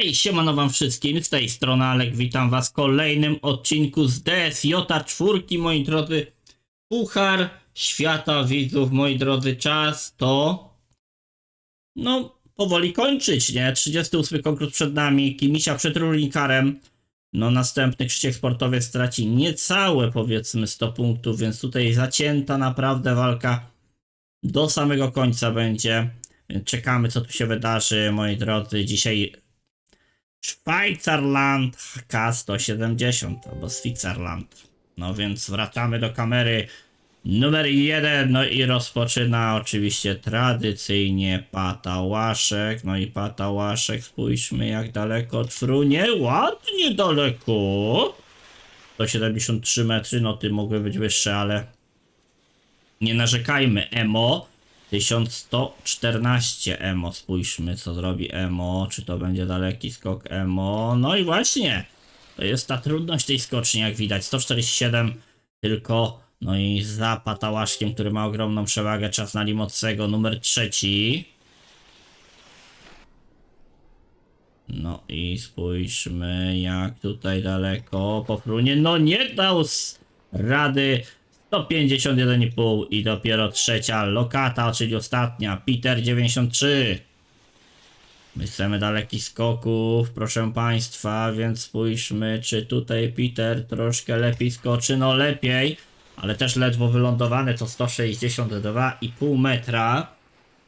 Hej, siemano wam wszystkim, z tej strony Alek, witam was w kolejnym odcinku z DSJ czwórki, moi drodzy. Puchar świata widzów, moi drodzy, czas to... No, powoli kończyć, nie? 38 konkurs przed nami, Kimisia przed Rulnikarem. No, następny Krzysiek Sportowiec straci niecałe, powiedzmy, 100 punktów, więc tutaj zacięta naprawdę walka do samego końca będzie. Czekamy, co tu się wydarzy, moi drodzy. Dzisiaj Schweizerland K170 albo Switzerland. No więc wracamy do kamery numer jeden. No i rozpoczyna oczywiście tradycyjnie Patałaszek. No i Patałaszek, spójrzmy jak daleko od frunie. Ładnie daleko. 173 metry, no ty mogły być wyższe, ale nie narzekajmy. Emo 1114 Emo. Spójrzmy, co zrobi Emo. Czy to będzie daleki skok Emo? No i właśnie. To jest ta trudność tej skoczni, jak widać. 147 tylko. No i za Patałaszkiem, który ma ogromną przewagę, czas na Limocego, numer trzeci. No i spójrzmy, jak tutaj daleko po frunie. No nie dał rady 151,5 i dopiero trzecia lokata, czyli ostatnia, Peter 93. My chcemy dalekich skoków, proszę Państwa, więc spójrzmy, czy tutaj Peter troszkę lepiej skoczy, no lepiej, ale też ledwo wylądowany, to 162,5 metra,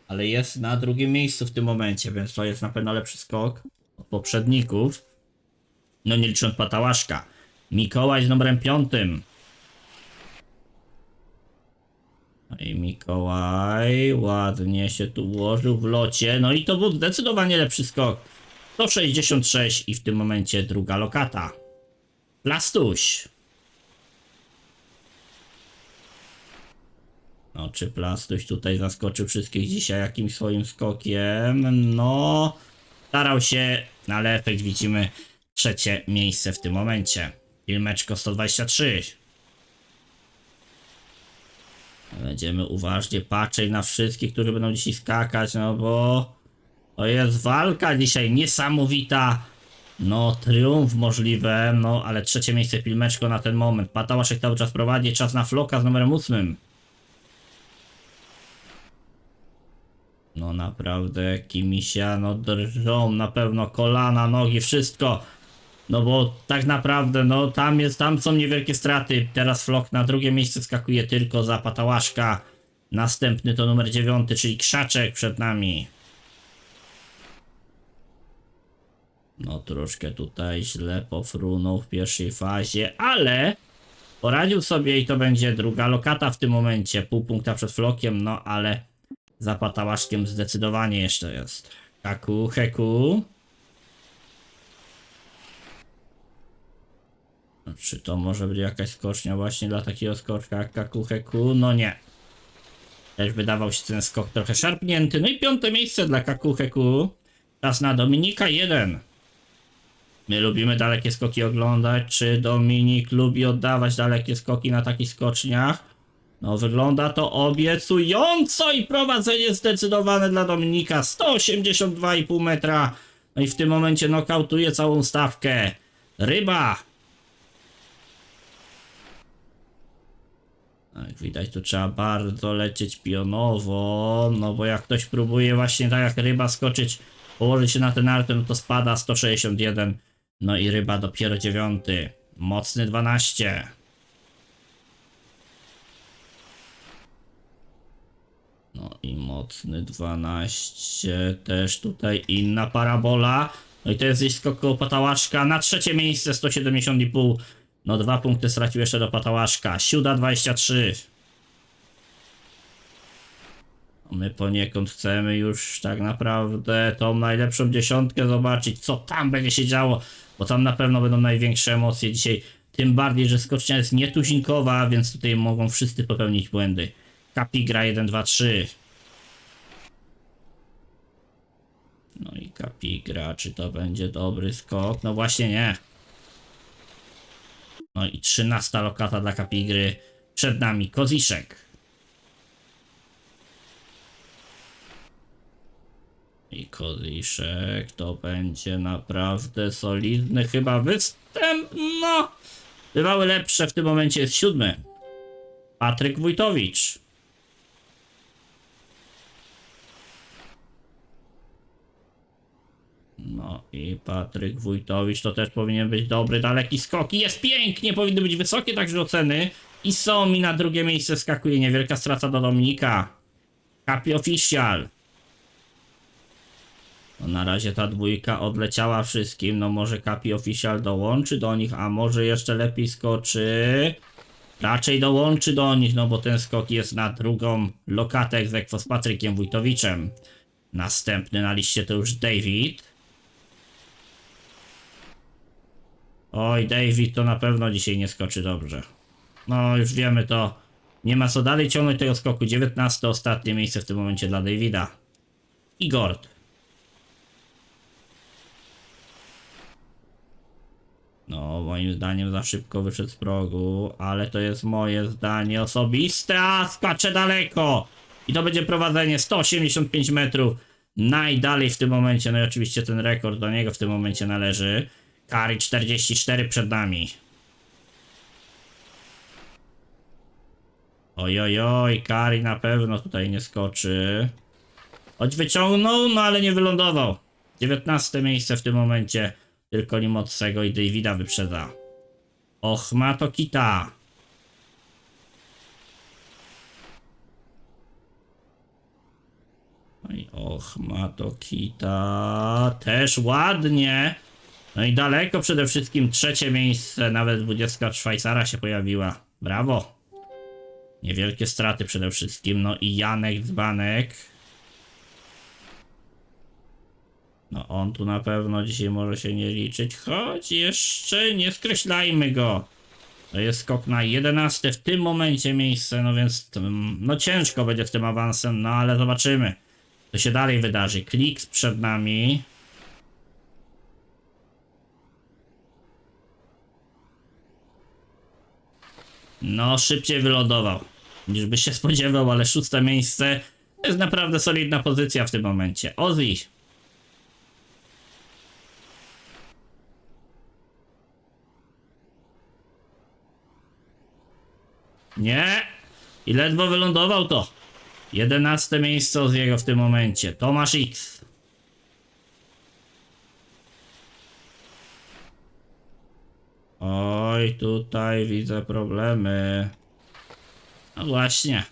ale jest na drugim miejscu w tym momencie, więc to jest na pewno lepszy skok od poprzedników. No nie licząc Patałaszka. Mikołaj z numerem piątym. No i Mikołaj ładnie się tu ułożył w locie. No i to był zdecydowanie lepszy skok. 166 i w tym momencie druga lokata. Plastuś. No, czy Plastuś tutaj zaskoczy wszystkich dzisiaj jakimś swoim skokiem? No, starał się, no ale efekt widzimy trzecie miejsce w tym momencie. Filmeczko 123. Będziemy uważnie patrzeć na wszystkich, którzy będą dzisiaj skakać, no bo to jest walka dzisiaj niesamowita. No, triumf możliwe, no ale trzecie miejsce filmeczko na ten moment. Patałaszek cały czas prowadzi, czas na floka z numerem ósmym. No naprawdę, Kimisia, no drżą na pewno kolana, nogi, wszystko. No bo tak naprawdę, no tam jest, tam są niewielkie straty. Teraz Flok na drugie miejsce skakuje tylko za Patałaszka. Następny to numer dziewiąty, czyli Krzaczek przed nami. No troszkę tutaj źle pofrunął w pierwszej fazie, ale poradził sobie i to będzie druga lokata w tym momencie. Pół punkta przed Flokiem, no ale za Patałaszkiem zdecydowanie jeszcze jest. Kaku, heku. Czy to może być jakaś skocznia właśnie dla takiego skoczka jak Kakuheku? No nie. Też wydawał się ten skok trochę szarpnięty. No i piąte miejsce dla Kakuheku. Czas na Dominika 1. My lubimy dalekie skoki oglądać. Czy Dominik lubi oddawać dalekie skoki na takich skoczniach? No wygląda to obiecująco i prowadzenie zdecydowane dla Dominika. 182,5 metra. No i w tym momencie nokautuje całą stawkę. Ryba Jak widać, tu trzeba bardzo lecieć pionowo, no bo jak ktoś próbuje właśnie tak jak ryba skoczyć, położyć się na ten artę, no to spada 161, no i ryba dopiero dziewiąty, mocny 12. No i mocny 12, też tutaj inna parabola. No i to jest skok koło patałaszka, na trzecie miejsce 170,5 no dwa punkty stracił jeszcze do Patałaszka. Siuda 23. My poniekąd chcemy już tak naprawdę tą najlepszą dziesiątkę zobaczyć, co tam będzie się działo, bo tam na pewno będą największe emocje dzisiaj. Tym bardziej, że skocznia jest nietuzinkowa, więc tutaj mogą wszyscy popełnić błędy. Kapigra 1, 2, 3. No i Kapigra, czy to będzie dobry skok? No właśnie nie. No i 13 lokata dla Kapigry. Przed nami Koziszek. I Koliszek to będzie naprawdę solidny chyba występ. No, bywały lepsze, w tym momencie jest siódmy. Patryk Wójtowicz. No i Patryk Wójtowicz to też powinien być dobry, daleki skok. I jest pięknie, powinny być wysokie także oceny. I są i na drugie miejsce skakuje niewielka strata do Dominika. Happy Official. No na razie ta dwójka odleciała wszystkim. No może Kapi Official dołączy do nich, a może jeszcze lepiej skoczy. Raczej dołączy do nich, no bo ten skok jest na drugą lokatę egzekwo z Patrykiem Wójtowiczem. Następny na liście to już David. Oj, David to na pewno dzisiaj nie skoczy dobrze. No, już wiemy to. Nie ma co dalej ciągnąć tego skoku. 19 ostatnie miejsce w tym momencie dla Davida. I Gord. No, moim zdaniem za szybko wyszedł z progu, ale to jest moje zdanie osobiste, a skacze daleko! I to będzie prowadzenie 185 metrów najdalej w tym momencie, no i oczywiście ten rekord do niego w tym momencie należy. Kari 44 przed nami. Oj, oj, oj, Kari na pewno tutaj nie skoczy. Choć wyciągnął, no ale nie wylądował. 19 miejsce w tym momencie. Tylko Limotsego i Davida wyprzedza. Och, ma to kita. Och, ma to kita. Też ładnie. No i daleko przede wszystkim trzecie miejsce. Nawet 20 Szwajcara się pojawiła. Brawo. Niewielkie straty przede wszystkim. No i Janek Dzbanek. No on tu na pewno dzisiaj może się nie liczyć, choć jeszcze nie skreślajmy go. To jest skok na 11 w tym momencie miejsce, no więc no ciężko będzie z tym awansem, no ale zobaczymy. Co się dalej wydarzy. Kliks przed nami. No, szybciej wylądował niż by się spodziewał, ale szóste miejsce to jest naprawdę solidna pozycja w tym momencie. Ozzy Nie. I ledwo wylądował to. 11 miejsce z jego w tym momencie. Tomasz X. Oj, tutaj widzę problemy. No właśnie.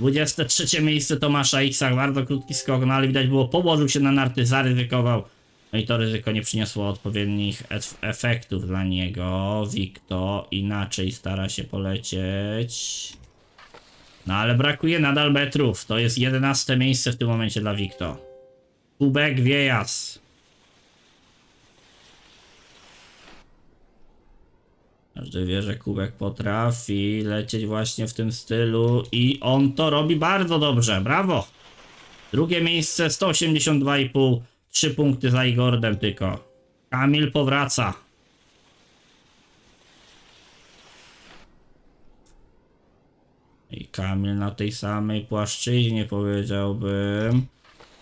23 miejsce Tomasza X, bardzo krótki skok, no ale widać było, położył się na narty, zaryzykował. No i to ryzyko nie przyniosło odpowiednich ef- efektów dla niego. Wikto inaczej stara się polecieć. No ale brakuje nadal metrów. To jest 11 miejsce w tym momencie dla Wikto. Kubek Wiejas. Każdy wie, że Kubek potrafi lecieć właśnie w tym stylu i on to robi bardzo dobrze. Brawo! Drugie miejsce 182,5. 3 punkty za Igordem tylko. Kamil powraca. I Kamil na tej samej płaszczyźnie powiedziałbym.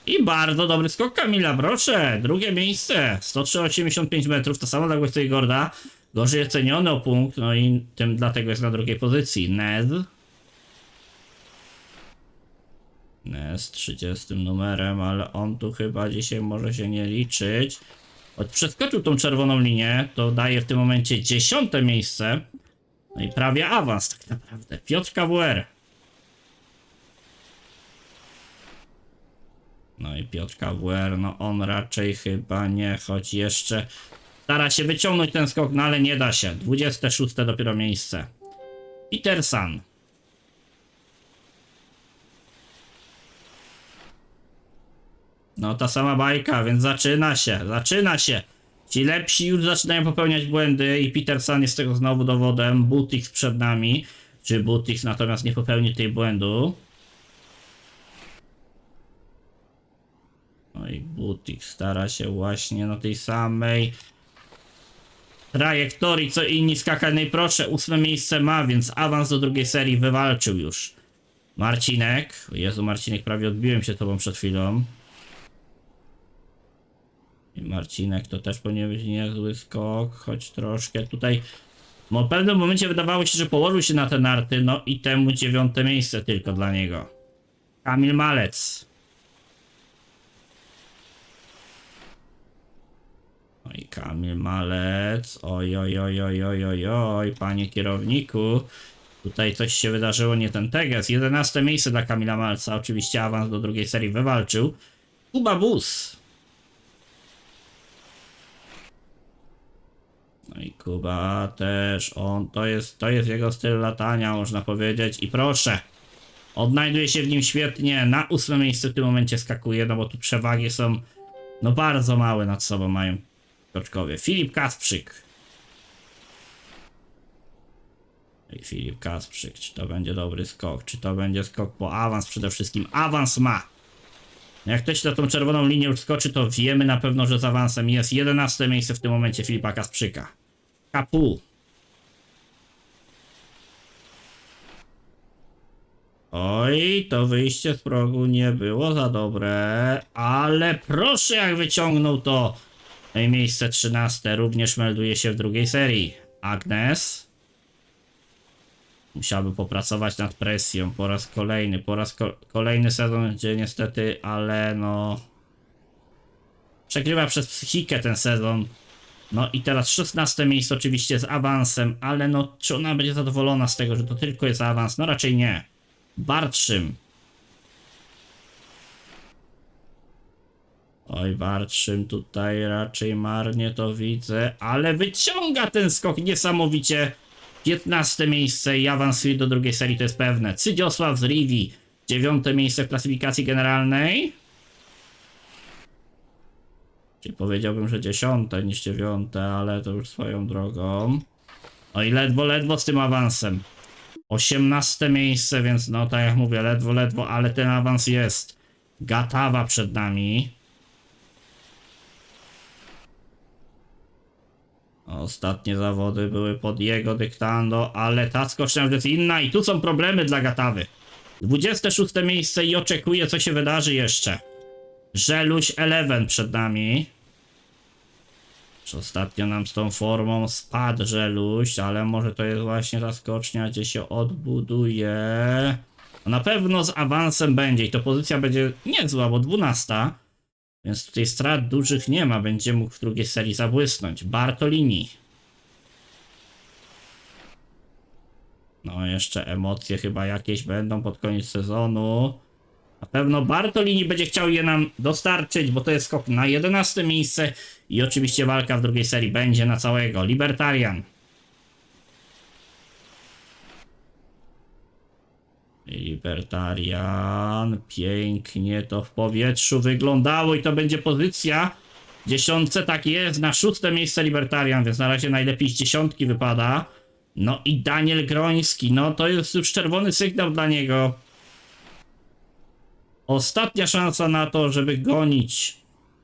I bardzo dobry skok Kamila, proszę. Drugie miejsce. 103,85 metrów, to samo co Igorda. Gorzej ceniony o punkt, no i tym dlatego jest na drugiej pozycji. Ned. z 30 numerem, ale on tu chyba dzisiaj może się nie liczyć. Choć przeskoczył tą czerwoną linię, to daje w tym momencie dziesiąte miejsce. No i prawie awans tak naprawdę. Piotr KWR. No i Piotr KWR, no on raczej chyba nie, choć jeszcze stara się wyciągnąć ten skok, no ale nie da się. 26 dopiero miejsce. Petersan. No ta sama bajka, więc zaczyna się, zaczyna się. Ci lepsi już zaczynają popełniać błędy i Peterson jest tego znowu dowodem. Butix przed nami. Czy Butix natomiast nie popełni tej błędu? No i Butix stara się właśnie na tej samej trajektorii co inni skakanej. Proszę, ósme miejsce ma, więc awans do drugiej serii wywalczył już. Marcinek. Jezu, Marcinek, prawie odbiłem się tobą przed chwilą. Marcinek to też powinien być niezły skok, choć troszkę tutaj. No w pewnym momencie wydawało się, że położył się na te narty, no i temu dziewiąte miejsce tylko dla niego. Kamil Malec. Oj, Kamil Malec. Oj, oj, oj, oj, oj, oj, oj, panie kierowniku. Tutaj coś się wydarzyło, nie ten teges. 11 miejsce dla Kamila Malca. Oczywiście awans do drugiej serii wywalczył. Kuba Bus. No i Kuba też, on, to jest, to jest jego styl latania, można powiedzieć. I proszę, odnajduje się w nim świetnie. Na ósme miejsce w tym momencie skakuje, no bo tu przewagi są, no bardzo małe nad sobą mają skoczkowie. Filip Kasprzyk. I Filip Kasprzyk, czy to będzie dobry skok, czy to będzie skok po awans przede wszystkim. Awans ma. Jak ktoś na tą czerwoną linię już skoczy, to wiemy na pewno, że z awansem jest 11 miejsce w tym momencie Filipa Kasprzyka. Kapu. Oj, to wyjście z progu nie było za dobre, ale proszę jak wyciągnął to. No miejsce 13 również melduje się w drugiej serii. Agnes. Musiałby popracować nad presją po raz kolejny, po raz ko kolejny sezon, gdzie niestety, ale no... Przegrywa przez psychikę ten sezon. No i teraz 16 miejsce oczywiście z awansem, ale no czy ona będzie zadowolona z tego, że to tylko jest awans? No raczej nie. Bartrzym. Oj, Bartrzym tutaj raczej marnie to widzę, ale wyciąga ten skok niesamowicie. 15 miejsce i awansuje do drugiej serii, to jest pewne. Cydziosław z Rivi, 9 miejsce w klasyfikacji generalnej. Czyli powiedziałbym, że 10 niż 9, ale to już swoją drogą. No i ledwo, ledwo z tym awansem. 18 miejsce, więc no tak jak mówię, ledwo, ledwo, ale ten awans jest. Gatawa przed nami. Ostatnie zawody były pod jego dyktando, ale ta skocznia jest inna i tu są problemy dla Gatawy. 26 miejsce i oczekuje co się wydarzy jeszcze. Żeluś 11 przed nami. Ostatnio nam z tą formą spadł Żeluś, ale może to jest właśnie ta skocznia, gdzie się odbuduje. Na pewno z awansem będzie i to pozycja będzie niezła, bo 12. Więc tutaj strat dużych nie ma, będzie mógł w drugiej serii zabłysnąć. Bartolini. No jeszcze emocje chyba jakieś będą pod koniec sezonu. Na pewno Bartolini będzie chciał je nam dostarczyć, bo to jest skok na 11 miejsce i oczywiście walka w drugiej serii będzie na całego. Libertarian. Libertarian. Pięknie to w powietrzu wyglądało i to będzie pozycja. Dziesiątce tak jest, na szóste miejsce Libertarian, więc na razie najlepiej z dziesiątki wypada. No i Daniel Groński, no to jest już czerwony sygnał dla niego. Ostatnia szansa na to, żeby gonić.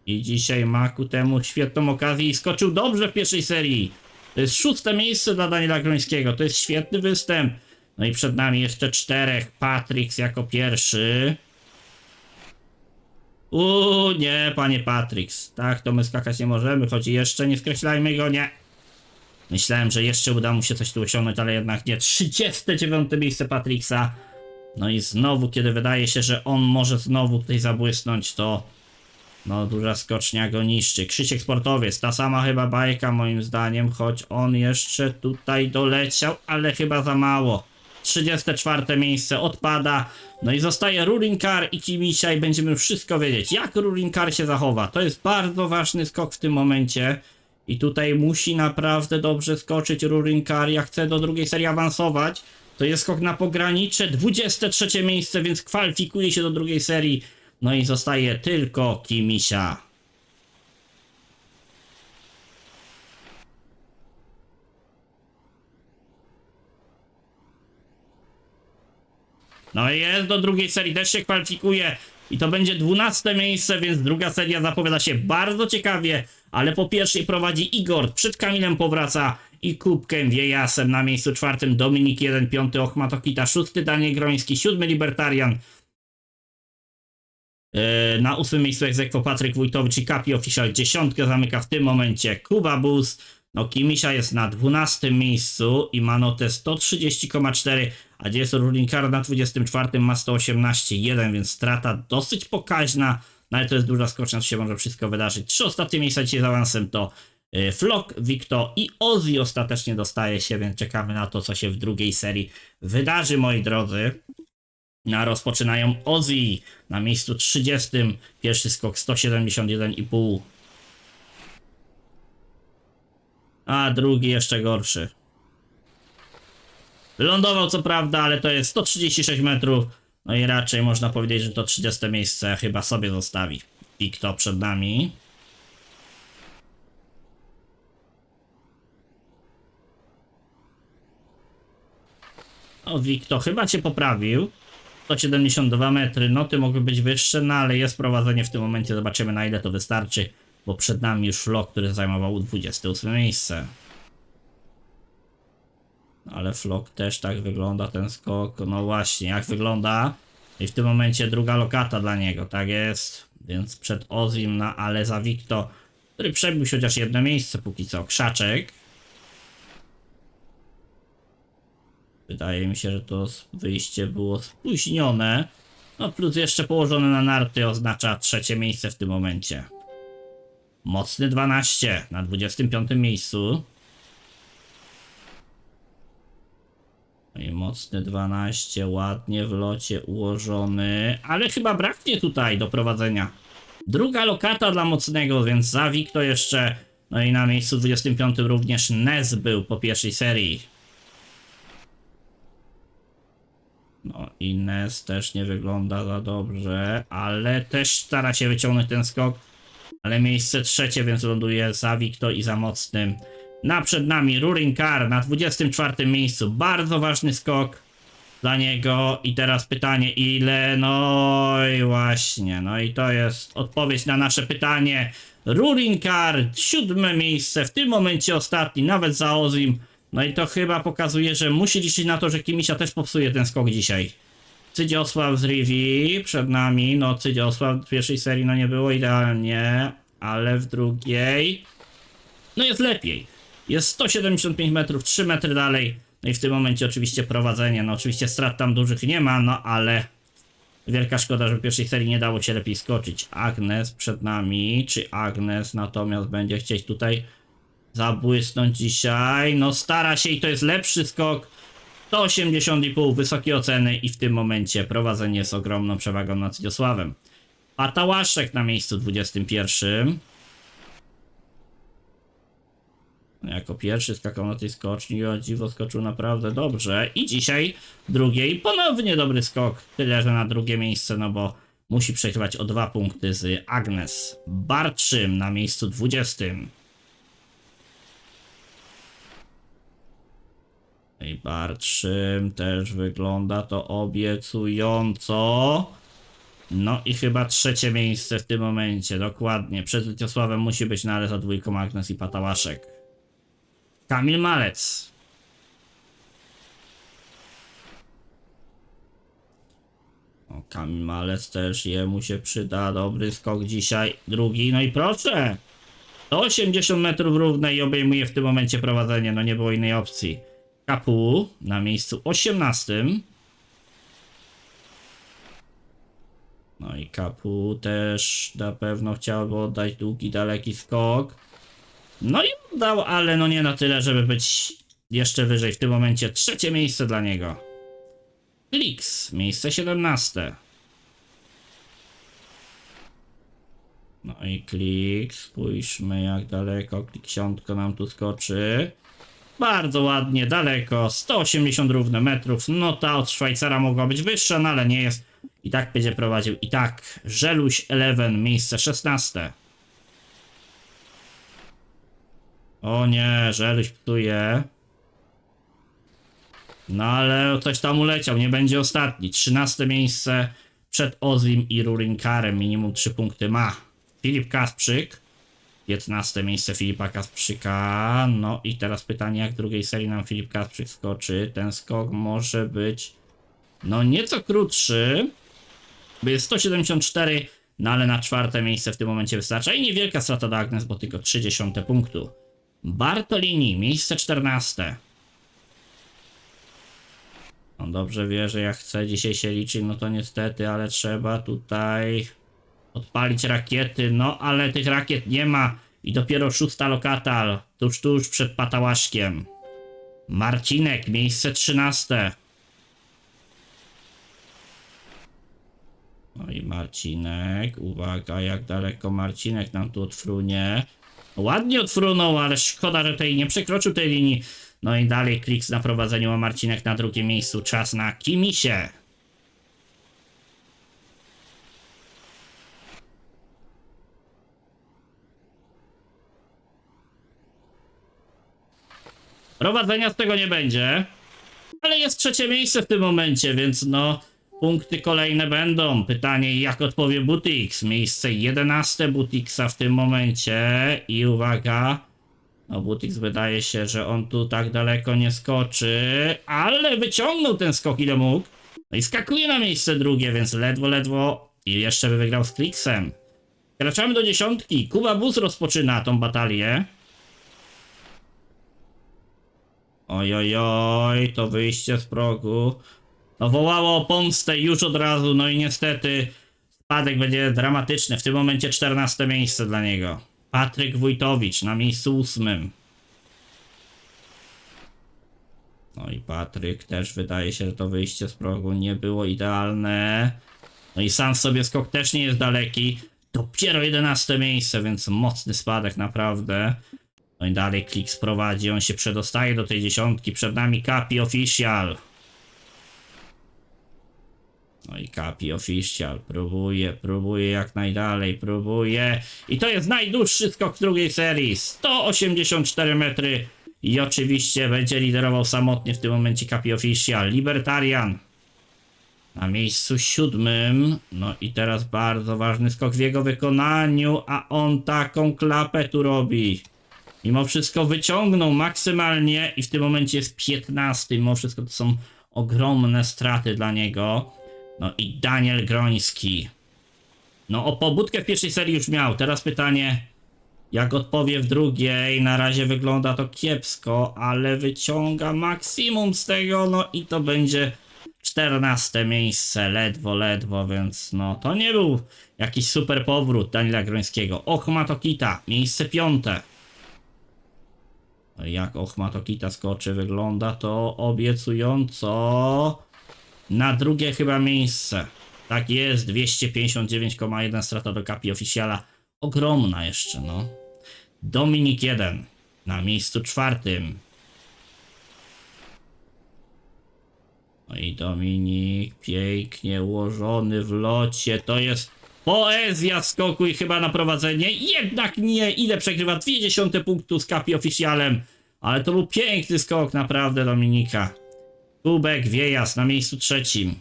I dzisiaj ma ku temu świetną okazję i skoczył dobrze w pierwszej serii. To jest szóste miejsce dla Daniela Grońskiego, to jest świetny występ. No i przed nami jeszcze czterech. Patrix jako pierwszy. Uuu, nie, panie Patrix. Tak, to my skakać nie możemy, choć jeszcze nie skreślajmy go, nie. Myślałem, że jeszcze uda mu się coś tu osiągnąć, ale jednak nie. 39 miejsce Patrixa. No i znowu, kiedy wydaje się, że on może znowu tutaj zabłysnąć, to no duża skocznia go niszczy. Krzysiek Sportowiec, ta sama chyba bajka moim zdaniem, choć on jeszcze tutaj doleciał, ale chyba za mało. 34 miejsce odpada. No i zostaje Ruling Car i Kimisia i będziemy wszystko wiedzieć, jak Ruling Car się zachowa. To jest bardzo ważny skok w tym momencie. I tutaj musi naprawdę dobrze skoczyć Ruling Car, jak chce do drugiej serii awansować. To jest skok na pogranicze, 23 miejsce, więc kwalifikuje się do drugiej serii. No i zostaje tylko Kimisia. No i jest do drugiej serii, też się kwalifikuje. I to będzie 12 miejsce, więc druga seria zapowiada się bardzo ciekawie. Ale po pierwszej prowadzi Igor, przed Kamilem powraca i kubkiem Wiejasem na miejscu czwartym Dominik 1, piąty Ochmatokita, szósty Daniel Groński, siódmy Libertarian, Yy, Na ósmym miejscu egzekwo Patryk Wójtowicz i Kapi Official dziesiątkę zamyka w tym momencie Kuba Bus. No Kimisia jest na 12 miejscu i ma notę 130,4, a gdzie jest Rulinkar na 24 ma 118,1, więc strata dosyć pokaźna, no ale to jest duża skocznia, to się może wszystko wydarzyć. Trzy ostatnie miejsca dzisiaj z awansem to y, Flock, Victor i Ozzy ostatecznie dostaje się, więc czekamy na to, co się w drugiej serii wydarzy, moi drodzy. Na rozpoczynają Ozzy na miejscu 30. Pierwszy skok 171,5. A drugi jeszcze gorszy. Lądował co prawda, ale to jest 136 metrów. No i raczej można powiedzieć, że to 30 miejsce chyba sobie zostawi. I kto przed nami? O, Wikto, chyba cię poprawił. 172 metry, noty mogły być wyższe, no ale jest prowadzenie w tym momencie, zobaczymy na ile to wystarczy, bo przed nami już Flo, który zajmował 28 miejsce. Ale Flock też tak wygląda ten skok. No właśnie, jak wygląda? I w tym momencie druga lokata dla niego, tak jest. Więc przed Ozim na ale za Wikto, który przebił się chociaż jedno miejsce póki co. Krzaczek. Wydaje mi się, że to wyjście było spóźnione. No plus jeszcze położone na narty oznacza trzecie miejsce w tym momencie. Mocny 12 na 25 miejscu. No i mocny 12, ładnie w locie ułożony, ale chyba braknie tutaj do prowadzenia. Druga lokata dla mocnego, więc Zawik to jeszcze, no i na miejscu 25 również Nez był po pierwszej serii. No i Nez też nie wygląda za dobrze, ale też stara się wyciągnąć ten skok. Ale miejsce trzecie, więc ląduje za Wikto i za mocnym. Na przed nami Rurin Kar na 24 miejscu. Bardzo ważny skok dla niego. I teraz pytanie, ile? No i właśnie. No i to jest odpowiedź na nasze pytanie. Rurin Kar, siódme miejsce, w tym momencie ostatni, nawet za Ozim. No i to chyba pokazuje, że musi liczyć na to, że Kimisia też popsuje ten skok dzisiaj. Cydziosław z Rivi przed nami. No, Cydziosław w pierwszej serii no nie było idealnie, ale w drugiej no jest lepiej. Jest 175 metrów, 3 metry dalej. No i w tym momencie oczywiście prowadzenie. No oczywiście strat tam dużych nie ma, no ale wielka szkoda, że w pierwszej serii nie dało się lepiej skoczyć. Agnes przed nami. Czy Agnes natomiast będzie chcieć tutaj zabłysnąć dzisiaj? No stara się i to jest lepszy skok. 180,5 wysokie oceny i w tym momencie prowadzenie z ogromną przewagą nad Patałaszek na miejscu 21. Jako pierwszy skakał na tej skoczni o dziwo skoczył naprawdę dobrze. I dzisiaj drugiej ponownie dobry skok. Tyle, że na drugie miejsce, no bo musi przegrywać o dwa punkty z Agnes Barczym na miejscu 20. I Bartrzym też wygląda to obiecująco. No i chyba trzecie miejsce w tym momencie, dokładnie. Przed Lipiosławem musi być, no ale za dwójką Agnes i Patałaszek. Kamil Malec. O, Kamil Malec też jemu się przyda. Dobry skok dzisiaj. Drugi, no i proszę. 180 metrów równe i obejmuje w tym momencie prowadzenie. No nie było innej opcji. Kapu na miejscu 18. No i Kapu też na pewno chciałby oddać długi, daleki skok. No i oddał, ale no nie na tyle, żeby być jeszcze wyżej. W tym momencie trzecie miejsce dla niego. Kliks, miejsce 17. No i klik, spójrzmy jak daleko kliksiątko nam tu skoczy. Bardzo ładnie, daleko, 180 równe metrów. No ta od Szwajcara mogła być wyższa, no ale nie jest. I tak będzie prowadził. I tak, Żeluś 11, miejsce 16. O nie, Żeluś ptuje. No ale coś tam uleciał, nie będzie ostatni. 13 miejsce przed Ozim i Rurinkarem, minimum 3 punkty ma. Filip Kasprzyk. 15 miejsce Filipa Kasprzyka. No i teraz pytanie, jak drugiej serii nam Filip Kasprzyk skoczy. Ten skok może być no nieco krótszy, jest 174 no ale na czwarte miejsce w tym momencie wystarcza i niewielka strata do Agnes, bo tylko 30 punktu. Bartolini, miejsce 14. On dobrze wie, że jak chce dzisiaj się liczyć, no to niestety, ale trzeba tutaj odpalić rakiety, no ale tych rakiet nie ma i dopiero szósta lokata, tuż tuż przed patałaszkiem. Marcinek, miejsce 13. No i Marcinek, uwaga, jak daleko Marcinek nam tu odfrunie. Ładnie odfrunął, ale szkoda, że tutaj nie przekroczył tej linii. No i dalej klik na prowadzeniu, a Marcinek na drugim miejscu. Czas na Kimisie. Prowadzenia z tego nie będzie. Ale jest trzecie miejsce w tym momencie, więc no. Punkty kolejne będą. Pytanie, jak odpowie Butix? Miejsce 11 Butixa w tym momencie. I uwaga. No, Butix wydaje się, że on tu tak daleko nie skoczy, ale wyciągnął ten skok ile mógł. No i skakuje na miejsce drugie, więc ledwo, ledwo. I jeszcze by wygrał z Kliksem. Wkraczamy do dziesiątki. Kuba Bus rozpoczyna tą batalię. Oj, oj, oj, to wyjście z progu. To wołało o pomstę już od razu, no i niestety spadek będzie dramatyczny. W tym momencie 14 miejsce dla niego. Patryk Wójtowicz na miejscu ósmym. No i Patryk też wydaje się, że to wyjście z progu nie było idealne. No i sam sobie skok też nie jest daleki. Dopiero 11 miejsce, więc mocny spadek naprawdę. No i dalej klik sprowadzi, on się przedostaje do tej dziesiątki. Przed nami Kapi Official. No i Kapi Official próbuje, próbuje jak najdalej, próbuje. I to jest najdłuższy skok drugiej serii. 184 metry. I oczywiście będzie liderował samotnie w tym momencie Kapi Official. Libertarian. Na miejscu siódmym. No i teraz bardzo ważny skok w jego wykonaniu, a on taką klapę tu robi. Mimo wszystko wyciągnął maksymalnie i w tym momencie jest 15. Mimo wszystko to są ogromne straty dla niego. No i Daniel Groński. No o pobudkę w pierwszej serii już miał. Teraz pytanie, jak odpowie w drugiej. Na razie wygląda to kiepsko, ale wyciąga maksimum z tego. No i to będzie 14 miejsce. Ledwo, ledwo, więc no to nie był jakiś super powrót Daniela Grońskiego. Ochma Tokita, miejsce piąte. No Jak Ochmatokita skoczy, wygląda to obiecująco. Na drugie chyba miejsce. Tak jest, 259,1 strata do kapi oficjala. Ogromna jeszcze, no. Dominik 1 na miejscu czwartym. No i Dominik pięknie ułożony w locie. To jest poezja skoku i chyba na prowadzenie. Jednak nie. Ile przegrywa? 20 punktu z kapi oficjalem. Ale to był piękny skok naprawdę Dominika. Kubek Wiejas na miejscu trzecim.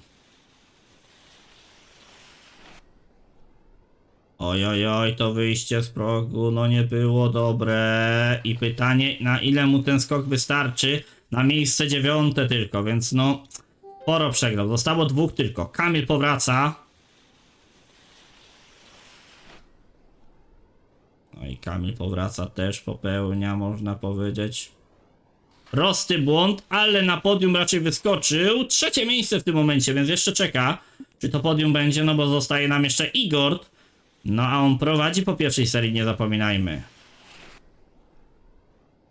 Oj, oj, oj, to wyjście z progu, no nie było dobre. I pytanie, na ile mu ten skok wystarczy? Na miejsce dziewiąte tylko, więc no, sporo przegrał. Zostało dwóch tylko. Kamil powraca. No i Kamil powraca też, popełnia, można powiedzieć. Prosty błąd, ale na podium raczej wyskoczył. Trzecie miejsce w tym momencie, więc jeszcze czeka, czy to podium będzie, no bo zostaje nam jeszcze Igor. No a on prowadzi po pierwszej serii, nie zapominajmy.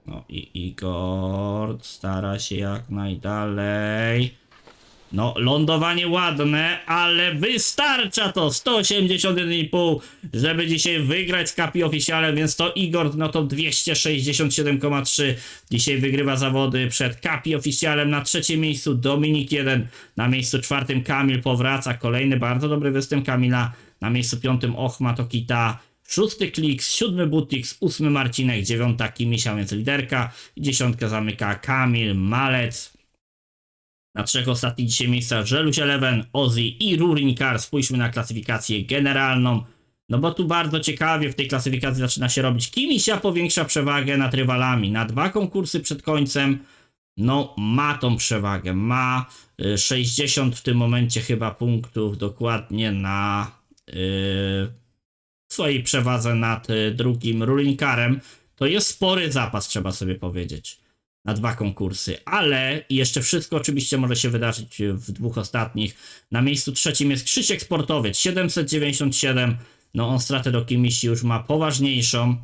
No i Igor stara się jak najdalej. No, lądowanie ładne, ale wystarcza to 181,5, żeby dzisiaj wygrać z Kapi Oficjalem, więc to Igor, no to 267,3. Dzisiaj wygrywa zawody przed Kapi Oficjalem na trzecim miejscu, Dominik 1, na miejscu czwartym Kamil powraca, kolejny bardzo dobry występ Kamila, na miejscu piątym Ochma Tokita, Szósty klik, siódmy Butix, ósmy Marcinek, dziewiąta Kimisia, więc liderka. I dziesiątkę zamyka Kamil, Malec, na trzech ostatnich dzisiaj miejscach Żeluś Eleven, Ozzy i Rurin Car. Spójrzmy na klasyfikację generalną. No bo tu bardzo ciekawie w tej klasyfikacji zaczyna się robić. Kimisia powiększa przewagę nad rywalami. Na dwa konkursy przed końcem no ma tą przewagę. Ma y, 60 w tym momencie chyba punktów dokładnie na w swojej przewadze nad y, drugim rulinkarem. To jest spory zapas, trzeba sobie powiedzieć, na dwa konkursy. Ale jeszcze wszystko oczywiście może się wydarzyć w dwóch ostatnich. Na miejscu trzecim jest Krzysiek Sportowiec, 797. No on stratę do Kimiści już ma poważniejszą.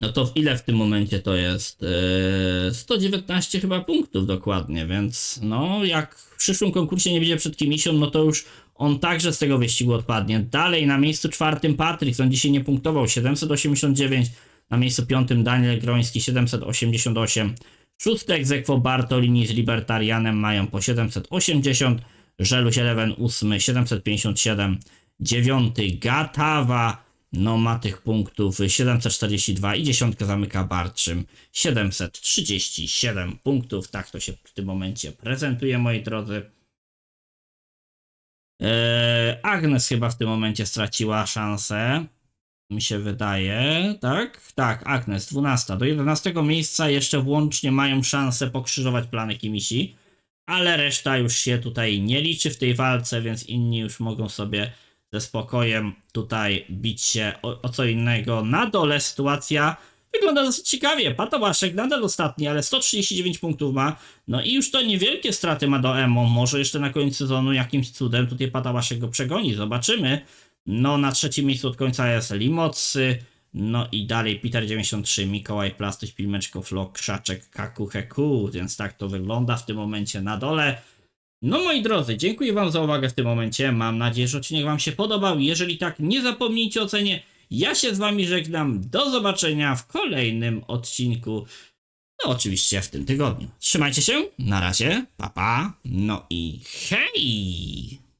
No to w ile w tym momencie to jest? Eee, 119 chyba punktów dokładnie, więc no jak w przyszłym konkursie nie będzie przed Kimisią, no to już on także z tego wyścigu odpadnie. Dalej na miejscu czwartym Patryk, on dzisiaj nie punktował, 789. Na miejscu piątym Daniel Groński, 788. Szósty egzekwo Bartolini z Libertarianem mają po 780. Żeluś Eleven ósmy, 757. Dziewiąty Gatawa, no ma tych punktów 742 i dziesiątkę zamyka Barczym 737 punktów. Tak to się w tym momencie prezentuje, moi drodzy. Eee, Agnes chyba w tym momencie straciła szansę. Mi się wydaje, tak? Tak, Agnes, 12. Do 11 miejsca jeszcze włącznie mają szansę pokrzyżować plany Kimisi, ale reszta już się tutaj nie liczy w tej walce, więc inni już mogą sobie ze spokojem tutaj bić się o, o co innego. Na dole sytuacja wygląda dosyć ciekawie. Patałaszek nadal ostatni, ale 139 punktów ma. No i już to niewielkie straty ma do Emo. Może jeszcze na koniec sezonu jakimś cudem tutaj Patałaszek go przegoni. Zobaczymy. No na trzecim miejscu od końca jest Limocy. No i dalej Peter 93, Mikołaj Plastuś, Pilmeczko, Flok, Krzaczek, Kaku, Heku. Więc tak to wygląda w tym momencie na dole. No moi drodzy, dziękuję wam za uwagę w tym momencie. Mam nadzieję, że odcinek wam się podobał. Jeżeli tak, nie zapomnijcie o ocenie. Ja się z wami żegnam. Do zobaczenia w kolejnym odcinku. No oczywiście w tym tygodniu. Trzymajcie się. Na razie. Pa pa. No i hej!